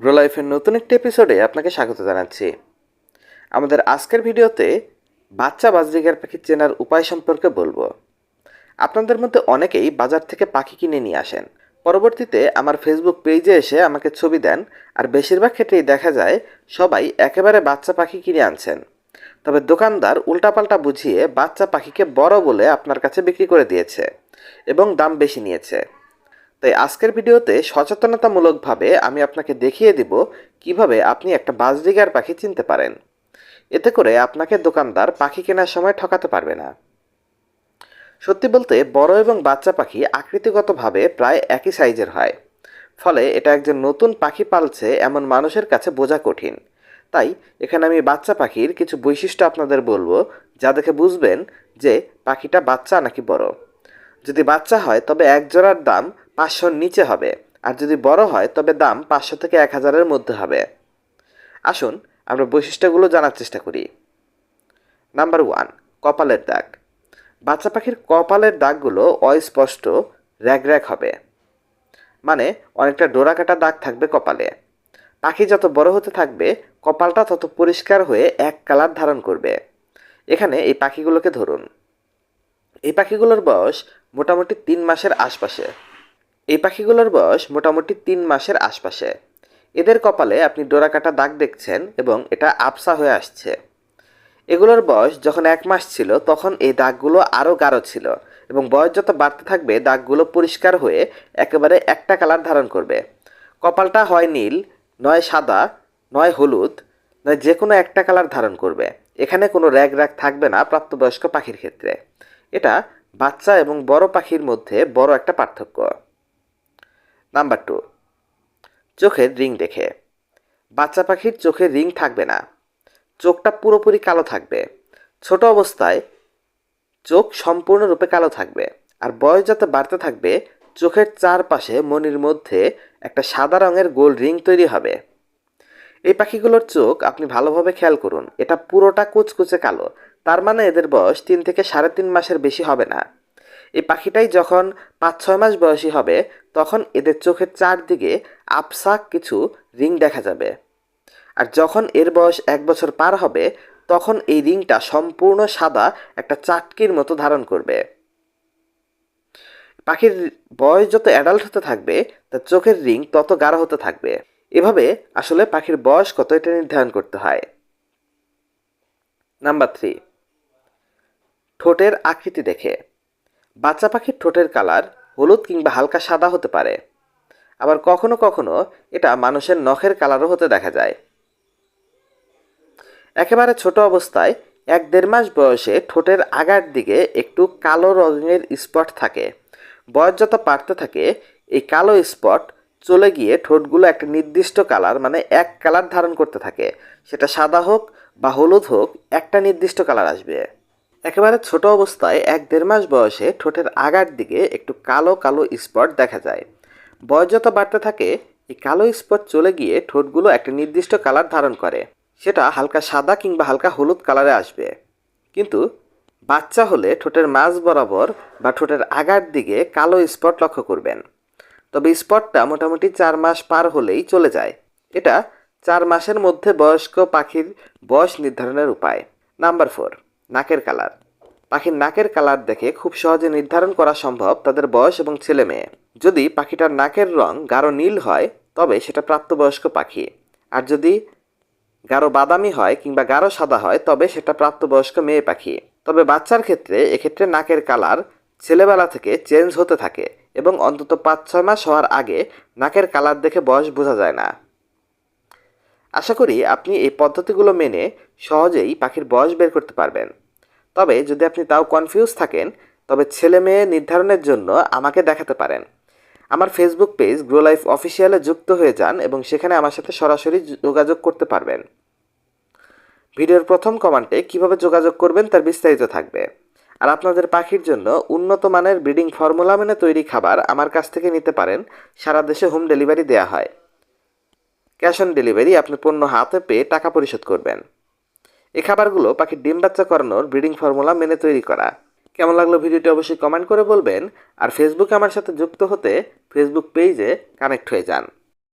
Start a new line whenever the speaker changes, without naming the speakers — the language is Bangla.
গ্রো লাইফের নতুন একটি এপিসোডে আপনাকে স্বাগত জানাচ্ছি। আমাদের আজকের ভিডিওতে বাচ্চা বাজরিগার পাখি চেনার উপায় সম্পর্কে বলব। আপনাদের মধ্যে অনেকেই বাজার থেকে পাখি কিনে নিয়ে আসেন। পরবর্তীতে আমার ফেসবুক পেজে এসে আমাকে ছবি দেন, আর বেশিরভাগ ক্ষেত্রেই দেখা যায় সবাই একেবারে বাচ্চা পাখি কিনে আনছেন। তবে দোকানদার উল্টাপাল্টা বুঝিয়ে বাচ্চা পাখিকে বড় বলে আপনার কাছে বিক্রি করে দিয়েছে এবং দাম বেশি নিয়েছে। তাই আজকের ভিডিওতে সচেতনতামূলকভাবে আমি আপনাকে দেখিয়ে দিব কীভাবে আপনি একটা বাজরিগার পাখি চিনতে পারেন। এতে করে আপনাকে দোকানদার পাখি কেনার সময় ঠকাতে পারবে না। সত্যি বলতে বড় এবং বাচ্চা পাখি আকৃতিগতভাবে প্রায় একই সাইজের হয়। ফলে এটা একজন নতুন পাখি পালছে এমন মানুষের কাছে বোঝা কঠিন। তাই এখানে আমি বাচ্চা পাখির কিছু বৈশিষ্ট্য আপনাদের বলব যা দেখে বুঝবেন যে পাখিটা বাচ্চা নাকি বড়। যদি বাচ্চা হয় তবে এক জোড়ার দাম পাঁচশোর নিচে হবে। আর যদি বড় হয়, তবে দাম পাঁচশো থেকে এক হাজারের মধ্যে হবে। আসুন, আমরা বৈশিষ্ট্যগুলো জানার চেষ্টা করি। নাম্বার ওয়ান, কপালের দাগ। বাচ্চা পাখির কপালের দাগগুলো অস্পষ্ট র্যাগ র্যাগ হবে। মানে অনেকটা ডোরা কাটা দাগ থাকবে কপালে। পাখি যত বড় হতে থাকবে, কপালটা তত পরিষ্কার হয়ে এক কালার ধারণ করবে। এখানে এই পাখিগুলোকে ধরুন। এই পাখিগুলোর বয়স মোটামুটি তিন মাসের আশপাশে। এই পাখিগুলোর বয়স মোটামুটি তিন মাসের আশপাশে। এদের কপালে আপনি ডোরাকাটা দাগ দেখছেন এবং এটা আবসা হয়ে আসছে। এগুলোর বয়স যখন এক মাস ছিল, তখন এই দাগগুলো আরও গাঢ় ছিল এবং বয়স যত বাড়তে থাকবে, দাগগুলো পরিষ্কার হয়ে একেবারে একটা কালার ধারণ করবে। কপালটা হয় নীল, নয় সাদা, নয় হলুদ, নয় যে কোনো একটা কালার ধারণ করবে। এখানে কোনো র্যাগ র্যাগ থাকবে না প্রাপ্তবয়স্ক পাখির ক্ষেত্রে। এটা বাচ্চা এবং বড় পাখির মধ্যে বড় একটা পার্থক্য। নাম্বার টু চোখের রিং দেখে। বাচ্চা পাখির চোখের রিং থাকবে না। চোখটা পুরোপুরি কালো থাকবে। ছোট অবস্থায় চোখ সম্পূর্ণরূপে কালো থাকবে। আর বয়স যত বাড়তে থাকবে, চোখের চারপাশে মনির মধ্যে একটা সাদা রঙের গোল রিং তৈরি হবে। এই পাখিগুলোর চোখ আপনি ভালোভাবে খেয়াল করুন। এটা পুরোটা কুচকুচে কালো। তার মানে এদের বয়স তিন থেকে সাড়ে তিন মাসের বেশি হবে না। এই পাখিটাই যখন পাঁচ ছয় মাস বয়সী হবে, তখন এদের চোখের চারদিকে আপসা কিছু রিং দেখা যাবে। আর যখন এর বয়স এক বছর পার হবে, তখন এই রিংটা সম্পূর্ণ সাদা একটা চাটকির মতো ধারণ করবে। পাখির বয়স যত অ্যাডাল্ট হতে থাকবে, তার চোখের রিং তত গাঢ় হতে থাকবে। এভাবে আসলে পাখির বয়স কত এটা নির্ধারণ করতে হয়। নাম্বার থ্রি, ঠোঁটের আকৃতি দেখে। বাচ্চা পাখির ঠোঁটের কালার হলুদ কিংবা হালকা সাদা হতে পারে। আবার কখনো কখনো এটা মানুষের নখের কালারও হতে দেখা যায়। একেবারে ছোট অবস্থায় এক দেড় মাস বয়সে ঠোঁটের আগার দিকে একটু কালো রঙের স্পট থাকে। বয়স যত পারতে থাকে, এই কালো স্পট চলে গিয়ে ঠোঁটগুলো একটা নির্দিষ্ট কালার মানে এক কালার ধারণ করতে থাকে। সেটা সাদা হোক বা হলুদ হোক, একটা নির্দিষ্ট কালার আসবে। একেবারে ছোট অবস্থায় এক দেড় মাস বয়সে ঠোঁটের আগার দিকে একটু কালো কালো স্পট দেখা যায়। বয়স যত বাড়তে থাকে, এই কালো স্পট চলে গিয়ে ঠোঁটগুলো একটা নির্দিষ্ট কালার ধারণ করে। সেটা হালকা সাদা কিংবা হালকা হলুদ কালারে আসবে। কিন্তু বাচ্চা হলে ঠোঁটের মাঝ বরাবর বা ঠোঁটের আগার দিকে কালো স্পট লক্ষ্য করবেন। তবে স্পটটা মোটামুটি চার মাস পার হলেই চলে যায়। এটা চার মাসের মধ্যে বয়স্ক পাখির বয়স নির্ধারণের উপায়। Number four. নাকের কালার। পাখির নাকের কালার দেখে খুব সহজে নির্ধারণ করা সম্ভব তাদের বয়স এবং ছেলে মেয়ে। যদি পাখিটার নাকের রং গাঢ় নীল হয়, তবে সেটা প্রাপ্তবয়স্ক পাখি। আর যদি গাঢ় বাদামি হয় কিংবা গাঢ় সাদা হয়, তবে সেটা প্রাপ্তবয়স্ক মেয়ে পাখি। তবে বাচ্চার ক্ষেত্রে, এক্ষেত্রে নাকের কালার ছেলেবেলা থেকে চেঞ্জ হতে থাকে এবং অন্তত পাঁচ ছয় মাস হওয়ার আগে নাকের কালার দেখে বয়স বোঝা যায় না। আশা করি আপনি এই পদ্ধতিগুলো মেনে সহজেই পাখির বয়স বের করতে পারবেন। তবে যদি আপনি তাও কনফিউজ থাকেন, তবে ছেলে মেয়ে নির্ধারণের জন্য আমাকে দেখাতে পারেন। আমার ফেসবুক পেজ গ্রো লাইফ অফিসিয়ালে যুক্ত হয়ে যান এবং সেখানে আমার সাথে সরাসরি যোগাযোগ করতে পারবেন। ভিডিওর প্রথম কমান্টে কীভাবে যোগাযোগ করবেন তার বিস্তারিত থাকবে। আর আপনাদের পাখির জন্য উন্নত মানের ব্রিডিং ফর্মুলা মেনে তৈরি খাবার আমার কাছ থেকে নিতে পারেন। সারা দেশে হোম ডেলিভারি দেওয়া হয়। ক্যাশ অন ডেলিভারি আপনি পণ্য হাতে পেয়ে টাকা পরিশোধ করবেন। এই খাবারগুলো পাখির ডিম বাচ্চা করানোর ব্রিডিং ফর্মুলা মেনে তৈরি করা। কেমন লাগল ভিডিওটি অবশ্যই কমেন্ট করে বলবেন। আর ফেসবুকে আমার সাথে যুক্ত হতে ফেসবুক পেজে কানেক্ট হয়ে যান।